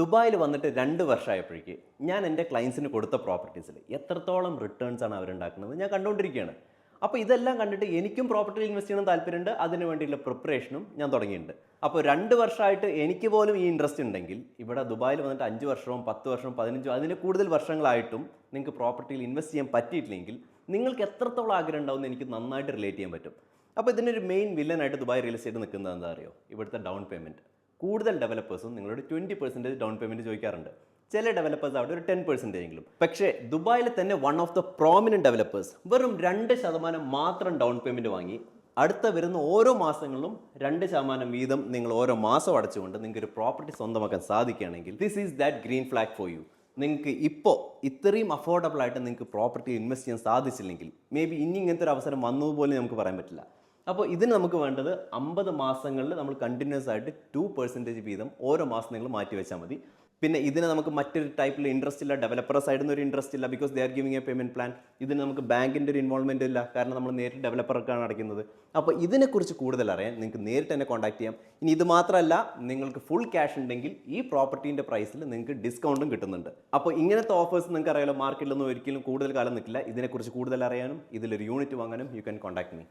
ദുബായിൽ വന്നിട്ട് രണ്ട് വർഷമായപ്പോഴേക്ക് ഞാൻ എന്റെ ക്ലയൻസിന് കൊടുത്ത പ്രോപ്പർട്ടീസിൽ എത്രത്തോളം റിട്ടേൺസ് ആണ് അവരുണ്ടാക്കുന്നത് ഞാൻ കണ്ടുകൊണ്ടിരിക്കുകയാണ്. അപ്പോൾ ഇതെല്ലാം കണ്ടിട്ട് എനിക്കും പ്രോപ്പർട്ടിയിൽ ഇൻവെസ്റ്റ് ചെയ്യണം താല്പര്യമുണ്ട്. അതിന് വേണ്ടിയുള്ള പ്രിപ്പറേഷനും ഞാൻ തുടങ്ങിയിട്ടുണ്ട്. അപ്പോൾ രണ്ട് വർഷമായിട്ട് എനിക്ക് പോലും ഈ ഇൻട്രസ്റ്റ് ഉണ്ടെങ്കിൽ ഇവിടെ ദുബായിൽ വന്നിട്ട് അഞ്ച് വർഷവും പത്ത് വർഷവും പതിനഞ്ചും അതിന് കൂടുതൽ വർഷങ്ങളായിട്ടും നിങ്ങൾക്ക് പ്രോപ്പർട്ടിയിൽ ഇൻവെസ്റ്റ് ചെയ്യാൻ പറ്റിയിട്ടില്ലെങ്കിൽ നിങ്ങൾക്ക് എത്രത്തോളം ആഗ്രഹം ഉണ്ടാവും എനിക്ക് നന്നായിട്ട് റിലേറ്റ് ചെയ്യാൻ പറ്റും. അപ്പോൾ ഇതിനൊരു മെയിൻ വില്ലനായിട്ട് ദുബായ് റിയൽ എസ്റ്റേറ്റ് നിൽക്കുന്നത് എന്താ അറിയോ? ഇവിടുത്തെ ഡൗൺ പേയ്മെന്റ് കൂടുതൽ ഡെവലപ്പേഴ്സും നിങ്ങളോട് ട്വന്റി പെർസെന്റേജ് ഡൗൺ പേയ്മെന്റ് ചോദിക്കാറുണ്ട്. ചില ഡെവലപ്പേഴ്സ് അവിടെ ഒരു ടെൻ പെർസെന്റേജ് എങ്കിലും. പക്ഷേ ദുബായിൽ തന്നെ one of the prominent developers വെറും രണ്ട് ശതമാനം മാത്രം ഡൗൺ പേയ്മെന്റ് വാങ്ങി. അടുത്ത വരുന്ന ഓരോ മാസങ്ങളിലും രണ്ട് ശതമാനം വീതം നിങ്ങൾ ഓരോ മാസം അടച്ചുകൊണ്ട് നിങ്ങൾക്ക് ഒരു പ്രോപ്പർട്ടി സ്വന്തമാക്കാൻ സാധിക്കുകയാണെങ്കിൽ this is that green flag for you നിങ്ങൾക്ക് ഇപ്പോൾ ഇത്രയും അഫോർഡബിൾ ആയിട്ട് നിങ്ങൾക്ക് പ്രോപ്പർട്ടി ഇൻവെസ്റ്റ് ചെയ്യാൻ സാധിച്ചില്ലെങ്കിൽ മേ ബി ഇനി ഇങ്ങനത്തെ ഒരു അവസരം വന്നതുപോലെ നമുക്ക് പറയാൻ പറ്റില്ല. അപ്പോൾ ഇതിന് നമുക്ക് വേണ്ടത് അമ്പത് മാസങ്ങളിൽ നമ്മൾ കണ്ടിന്യൂസ് ആയിട്ട് ടു പെർസെന്റേജ് വീതം ഓരോ മാസം നിങ്ങൾ മാറ്റി വെച്ചാൽ മതി. പിന്നെ ഇതിന് നമുക്ക് മറ്റൊരു ടൈപ്പിൽ ഇൻട്രസ്റ്റ് ഇല്ല. ഡെവലപ്പർ സൈഡിൽ നിന്ന് ഒരു ഇൻട്രസ്റ്റ് ഇല്ല. Because they are giving a payment plan ഇതിന് നമുക്ക് ബാങ്കിന്റെ ഒരു ഇൻവോൾവ്മെന്റ് ഇല്ല. കാരണം നമ്മൾ നേരിട്ട് ഡെവലപ്പർക്കാണ് അടയ്ക്കുന്നത്. അപ്പോൾ ഇതിനെക്കുറിച്ച് കൂടുതൽ അറിയാൻ നിങ്ങൾക്ക് നേരിട്ട് തന്നെ കോൺടാക്ട് ചെയ്യാം. ഇനി ഇത് മാത്രമല്ല നിങ്ങൾക്ക് ഫുൾ ക്യാഷ് ഉണ്ടെങ്കിൽ ഈ പ്രോപ്പർട്ടീന്റെ പ്രൈസിൽ നിങ്ങൾക്ക് ഡിസ്കൗണ്ടും കിട്ടുന്നുണ്ട്. അപ്പോൾ ഇങ്ങനത്തെ ഓഫേഴ്സ് നിങ്ങൾക്ക് അറിയാലോ. മാർക്കറ്റിലൊന്നും ഒരിക്കലും കൂടുതൽ കാലം നിൽക്കില്ല. ഇതിനെക്കുറിച്ച് കൂടുതൽ അറിയാനും ഇതിലൊരു യൂണിറ്റ് വാങ്ങാനും യു ക്യാൻ കോൺടാക്ട് മീ